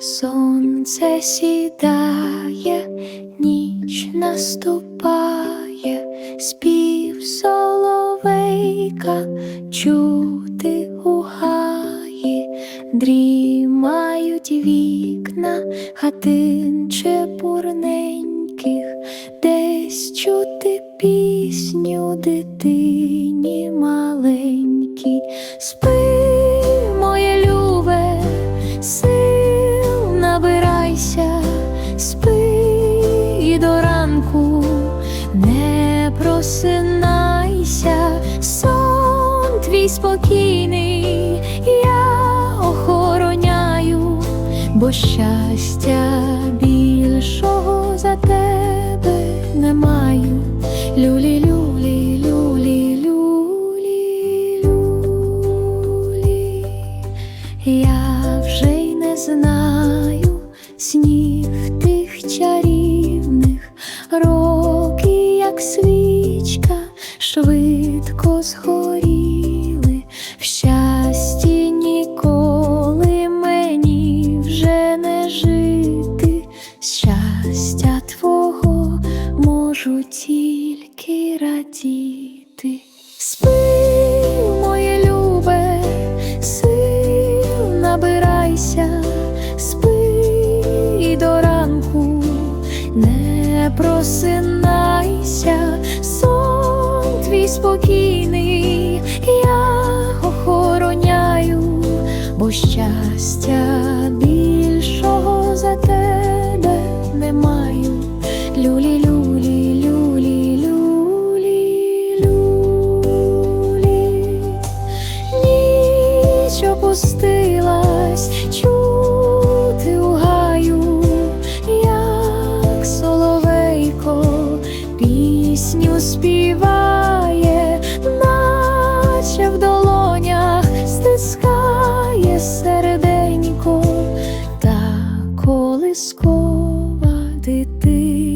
Сонце сідає, ніч наступає, спів соловейка чути у гаї, дрімають вікна хатин чепурненьких, десь чути пісню дитині маленькій. Просинайся, сон твій спокійний, я охороняю, бо щастя більшого за тебе не маю. Люлі, люлі, люлі, люлі, люлі. Я вже й не знаю швидко згоріли, в щасті ніколи мені вже не жити, щастя твого можу тільки радіти. Спи, моє любе, сил набирайся, спокійний, я охороняю, бо щастя більшого за тебе не маю. Люлі, люлі, люлі, люлі, люлі. Ніч опустилась, чути у гаю, як соловейко пісню співає, колискова дитина.